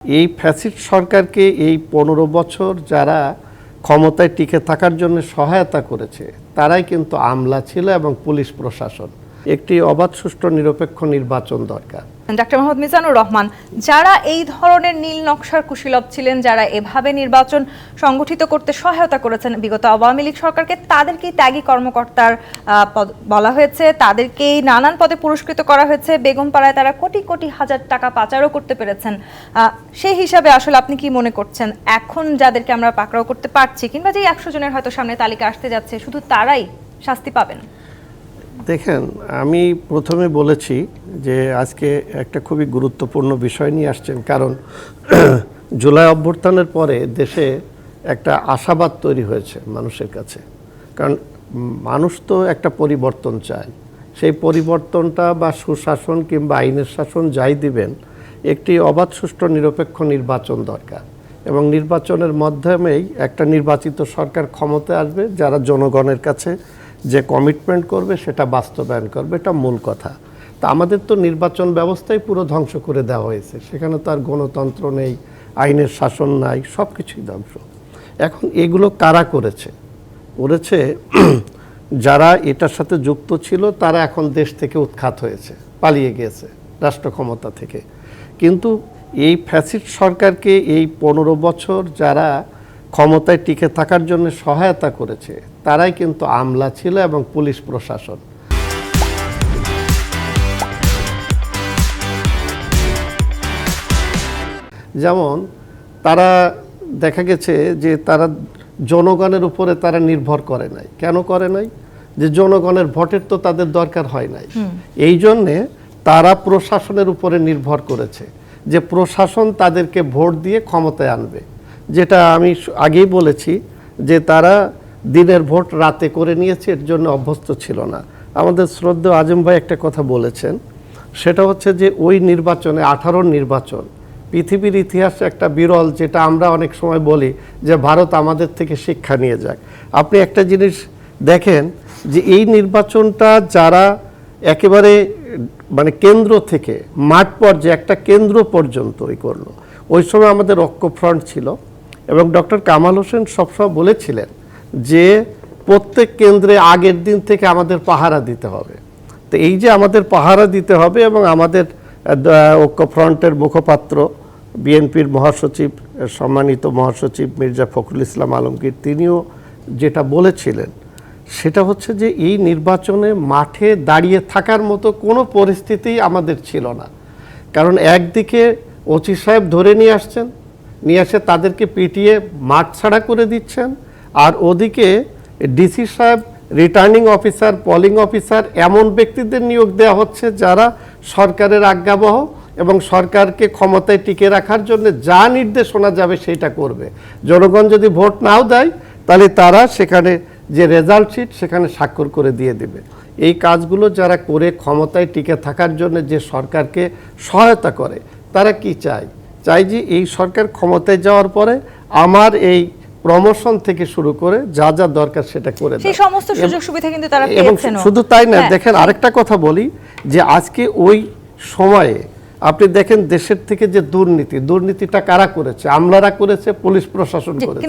এই ফ্যাসিড সরকারকে এই পনেরো বছর যারা ক্ষমতায় টিকে থাকার জন্য সহায়তা করেছে, তারাই কিন্তু আমলা ছিল এবং পুলিশ প্রশাসন। একটি অবাধ সুষ্ঠু নিরপেক্ষ নির্বাচন দরকার। ডাক্তার মোহাম্মদ মিজানুর রহমান, যারা এই ধরনের নীল নকশার কুশীলব ছিলেন, যারা এভাবে নির্বাচন সংগঠিত করতে সহায়তা করেছেন বিগত আওয়ামী লীগ সরকারকে, তাদেরকেই ত্যাগী কর্মকর্তার বলা হয়েছে। তাদেরকেই নানান পদে পুরস্কৃত করা হয়েছে। বেগমপাড়ায় তারা কোটি কোটি হাজার টাকা পাচারও করতে পেরেছেন। সেই হিসাবে আসলে আপনি কি মনে করছেন, এখন যাদেরকে আমরা পাকড়াও করতে পারছি, কিংবা যে একশো জনের হয়তো সামনে তালিকা আসতে যাচ্ছে, শুধু তারাই শাস্তি পাবেন? দেখেন, আমি প্রথমে বলেছি যে আজকে একটা খুবই গুরুত্বপূর্ণ বিষয় নিয়ে আসছেন। কারণ জুলাই অভ্যর্থনের পরে দেশে একটা আশাবাদ তৈরি হয়েছে মানুষের কাছে। কারণ মানুষ তো একটা পরিবর্তন চায়। সেই পরিবর্তনটা বা সুশাসন কিংবা আইনের শাসন যাই দিবেন, একটি অবাধ, সুষ্ঠু, নিরপেক্ষ নির্বাচন দরকার। এবং নির্বাচনের মাধ্যমেই একটা নির্বাচিত সরকার ক্ষমতায় আসবে, যারা জনগণের কাছে যে কমিটমেন্ট করবে, সেটা বাস্তবায়ন করবে, এটা মূল কথা। তা আমাদের তো নির্বাচন ব্যবস্থাই পুরো ধ্বংস করে দেওয়া হয়েছে। সেখানে তো আর গণতন্ত্র নেই, আইনের শাসন নাই সব কিছুই ধ্বংস। এখন এগুলো কারা করেছে? করেছে যারা এটার সাথে যুক্ত ছিল, তারা এখন দেশ থেকে উৎখাত হয়েছে, পালিয়ে গিয়েছে, রাষ্ট্র ক্ষমতা থেকে। কিন্তু এই ফ্যাসিড সরকারকে এই পনেরো বছর যারা ক্ষমতায় টিকে থাকার জন্য সহায়তা করেছে। তারাই কিন্তু আমলা ছিল এবং পুলিশ প্রশাসন। যেমন তারা দেখা গেছে যে তারা জনগণের উপরে তারা নির্ভর করে নাই। কেন করে নাই? যে জনগণের ভোটের তো তাদের দরকার হয় নাই। এই জন্যে তারা প্রশাসনের উপরে নির্ভর করেছে যে প্রশাসন তাদেরকে ভোট দিয়ে ক্ষমতায় আনবে। যেটা আমি আগেই বলেছি যে তারা দিনের ভোট রাতে করে নিয়েছে, এর জন্য অভ্যস্ত ছিল না। আমাদের শ্রদ্ধেয় আজম ভাই একটা কথা বলেছেন, সেটা হচ্ছে যে ওই নির্বাচনে, আঠারোর নির্বাচন, পৃথিবীর ইতিহাসে একটা বিরল যেটা আমরা অনেক সময় বলি যে ভারত আমাদের থেকে শিক্ষা নিয়ে যাক। আপনি একটা জিনিস দেখেন যে এই নির্বাচনটা যারা একেবারে মানে কেন্দ্র থেকে মাঠ পর্যায়ে একটা কেন্দ্র পর্যন্ত ওই করল। ওই সময় আমাদের ঐক্যফ্রন্ট ছিল এবং ডক্টর কামাল হোসেন সবসময় বলেছিলেন যে প্রত্যেক কেন্দ্রে আগের দিন থেকে আমাদের পাহারা দিতে হবে। তো এই যে আমাদের পাহারা দিতে হবে এবং আমাদের ঐক্যফ্রন্টের মুখপাত্র, বিএনপির মহাসচিব, সম্মানিত মহাসচিব মির্জা ফখরুল ইসলাম আলমগীর, তিনিও যেটা বলেছিলেন, সেটা হচ্ছে যে এই নির্বাচনে মাঠে দাঁড়িয়ে থাকার মতো কোনো পরিস্থিতি আমাদের ছিল না। কারণ একদিকে ওসি সাহেব ধরে নিয়ে আসছেন নিয়ে এসে তাদেরকে পিটিয়ে মাঠ ছাড়া করে দিচ্ছেন। আর ওদিকে ডিসি সাহেব রিটার্নিং অফিসার পলিং অফিসার এমন ব্যক্তিদের নিয়োগ দেওয়া হচ্ছে যারা সরকারের আজ্ঞাবহ এবং সরকারকে ক্ষমতায় টিকে রাখার জন্য যা নির্দেশনা যাবে সেটা করবে। জনগণ যদি ভোট নাও দেয়, তাহলে তারা সেখানে যে রেজাল্ট শিট সেখানে স্বাক্ষর করে দিয়ে দেবে। এই কাজগুলো যারা করে ক্ষমতায় টিকে থাকার জন্য যে সরকারকে সহায়তা করে, তারা কি চায়? চাই যে এই সরকার ক্ষমতায় যাওয়ার পরে আমার এই প্রমোশন থেকে শুরু করে যা যা দরকার সেটা করে সেই সমস্ত সুযোগ সুবিধা কিন্তু তারা এবং পেয়েছেন শুধু তাই না দেখেন আরেকটা কথা বলি যে আজকে ওই সময়ে আপনি দেখেন দেশের থেকে যে দুর্নীতি দুর্নীতিটা কারা করেছে? আমলারা করেছে পুলিশ প্রশাসন করেছে।